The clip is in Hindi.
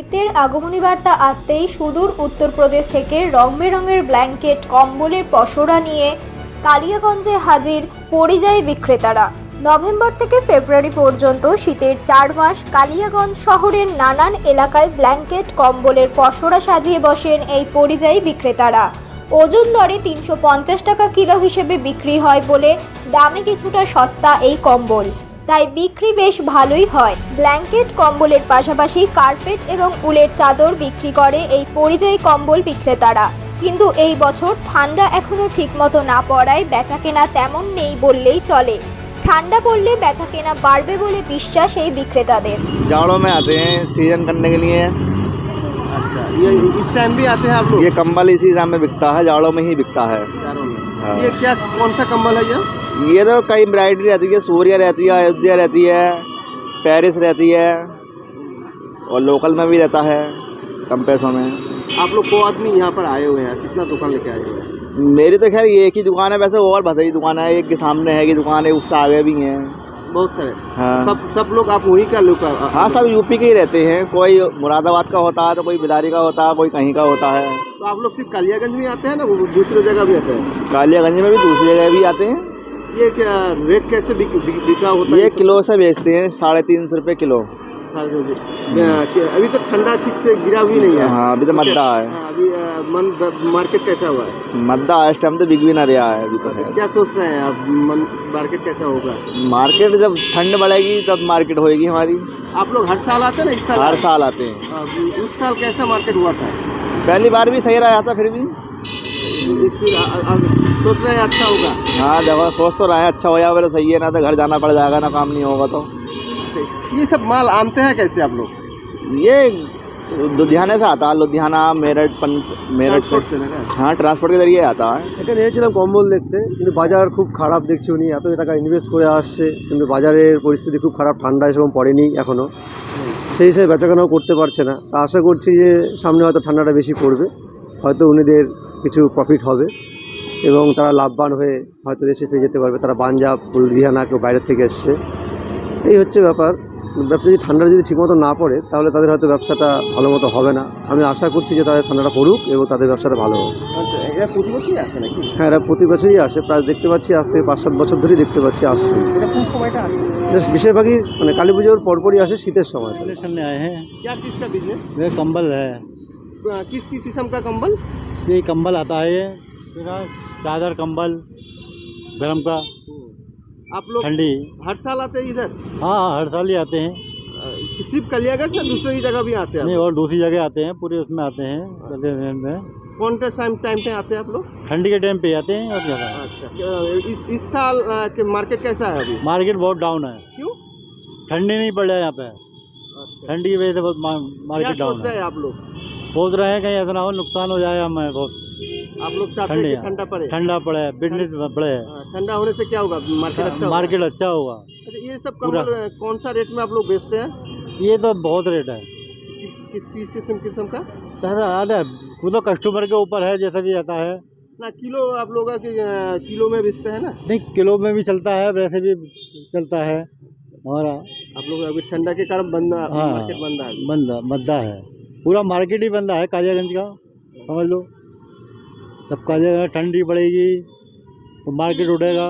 শীতের আগমনী বার্তা আসতেই সুদূর উত্তরপ্রদেশ থেকে রং বেরঙের ব্ল্যাঙ্কেট, কম্বলের পসরা নিয়ে কালিয়াগঞ্জে হাজির পরিযায়ী বিক্রেতারা। নভেম্বর থেকে ফেব্রুয়ারি পর্যন্ত শীতের চার মাস কালিয়াগঞ্জ শহরের নানান এলাকায় ব্ল্যাঙ্কেট, কম্বলের পসরা সাজিয়ে বসেন এই পরিযায়ী বিক্রেতারা। ওজন দরে তিনশো পঞ্চাশ টাকা কিলো হিসেবে বিক্রি হয় বলে দামে কিছুটা সস্তা এই কম্বল। তাই বিক্রি বেশ ভালোই হয় ব্ল্যাঙ্কেট কম্বলের পাশাপাশি কার্পেট এবং উলের চাদর বিক্রি করে এই পরিযায়ী কম্বল বিক্রেতারা কিন্তু এই বছর ঠান্ডা এখনো ঠিকমতো না পড়ায় বেচাকেনা তেমন নেই বললেই চলে ঠান্ডা পড়লে বেচাকেনা বাড়বে বলে বিশ্বাস এই বিক্রেতাদের जाड़ों में आते हैं सीजन करने के लिए अच्छा ये इस टाइम भी आते हैं आप लोग ये कंबल इसी टाइम में बिकता है जाड़ों में ही बिकता है चारों में हाँ। ये क्या कौन सा कंबल है ये ये तो कई वैरायटी रहती है सूर्या रहती है अयोध्या रहती है पेरिस रहती है और लोकल में भी रहता है कम पैसों में। आप लोग को आदमी यहाँ पर आए हुए हैं कितना दुकान लेके आए हुए हैं? मेरी तो खैर ये एक ही दुकान है वैसे और भसई दुकान है एक के सामने है की दुकान है उससे आगे भी हैं। बहुत सारे। हाँ। सब सब लोग आप वहीं का लोग हाँ सब यूपी के ही रहते हैं कोई मुरादाबाद का होता है तो कोई बिदारी का होता है कोई कहीं का होता है। तो आप लोग सिर्फ़ कालियागंज में आते हैं ना दूसरी जगह भी आते हैं? कालियागंज में भी दूसरी जगह भी आते हैं। ये क्या रेट कैसे बिक, बिक, बिका होता है ये किलो से बेचते हैं साढ़े तीन सौ रुपये किलो। अभी तक ठंडा ठीक से गिरा भी नहीं है? हाँ अभी तो मद्दा है। हाँ, अभी मन मार्केट कैसा हुआ है? मद्दा इस टाइम तो बिक भी ना रहा है अभी तो क्या सोच रहे हैं आप? मन मार्केट कैसा होगा? मार्केट जब ठंड बढ़ेगी तब मार्केट होएगी हमारी। आप लोग हर साल आते हैं ना इस साल? हर साल आते हैं। हाँ, उस साल कैसा मार्केट हुआ था? पहली बार भी सही रहा था फिर भी। सोच रहे हैं अच्छा होगा हाँ देखो सोच तो रहे हैं अच्छा हो जाए तो सही है ना तो घर जाना पड़ जाएगा ना काम नहीं होगा तो ये सब माल आनते हैं कैसे आप लोग ये लुधियाने से आता है लुधियाना मेरठ पन मेरठ से ट्रांसपोर्ट से ना? हाँ ट्रांसपोर्ट के जरिए आता है এখানে এসেছিলাম কম্বল দেখতে কিন্তু বাজার খুব খারাপ দেখছি উনি এত টাকা ইনভেস্ট করে আসছে কিন্তু বাজারের পরিস্থিতি খুব খারাপ ঠান্ডা সেরকম পড়েনি এখনও সেই হিসেবে বেচাকেনাও করতে পারছে না তা আশা করছি যে সামনে হয়তো ঠান্ডাটা বেশি পড়বে হয়তো উনিদের কিছু প্রফিট হবে এবং তারা লাভবান হয়ে হয়তো দেশে ফিরে যেতে পারবে। তারা পাঞ্জাব লুধিয়ানা কেউ বাইরে থেকে এসছে। এই হচ্ছে ব্যাপার। ব্যবসা যদি ঠান্ডা যদি ঠিকমতো না পড়ে তাহলে তাদের হয়তো ব্যবসাটা ভালো মতো হবে না। আমি আশা করছি যে তাদের ঠান্ডাটা পড়ুক এবং তাদের ব্যবসাটা ভালো হোক। এরা প্রতি বছরই আসে নাকি? হ্যাঁ এরা প্রতি বছরই আসে। প্রায় দেখতে পাচ্ছি আজ থেকে পাঁচ সাত বছর ধরেই দেখতে পাচ্ছি আসছে। বেশিরভাগই মানে কালী পুজোর পরপরই আসে শীতের সময়। হ্যাঁ। কম্বল হ্যাঁ। কম্বল? ये कंबल आता है ये। चादर कंबल गरम का। आप लोग ठंडी। हर साल आते हैं इधर? हाँ हाँ हर साल ही आते हैं। सिर्फ़ कलियागंज या दूसरी जगह भी आते हैं नहीं और दूसरी जगह आते हैं पूरे उसमें आते हैं में। कौन से टाइम टाइम पे आते हैं आप लोग? ठंडी के टाइम पे आते हैं और क्या अच्छा इस इस साल के मार्केट कैसा है अभी? मार्केट बहुत डाउन है। क्यों? ठंडी नहीं पड़ रहा है यहाँ पे। अच्छा। ठंडी की वजह से बहुत मार्केट डाउन है आप लोग? सोच रहे हैं कहीं ऐसा ना हो नुकसान हो जाए हमें बहुत आप लोग चाहते हैं ठंडी कि। ठंडा पड़े? ठंडा पड़े बिज़नेस बढ़े। हाँ, ठंडा होने से क्या होगा? मार्केट अच्छा होगा? मार्केट अच्छा होगा। अच्छा ये सब पूरा। कौन सा रेट में आप लोग बेचते हैं? ये तो बहुत रेट है। किस किस किस्म किस्म का? अरे अरे वो तो कस्टमर के ऊपर है जैसा भी आता है। ना किलो आप लोग किलो में बेचते हैं ना? नहीं किलो में भी चलता है वैसे भी चलता है। हमारा आप लोग अभी ठंडा के कारण बंद हाँ। मार्केट बंद है। बंदा मद्दा है। पूरा मार्केट ही बंदा है कालियागंज का, समझ लो। जब कालियागंज ठंडी पड़ेगी तो मार्केट उठेगा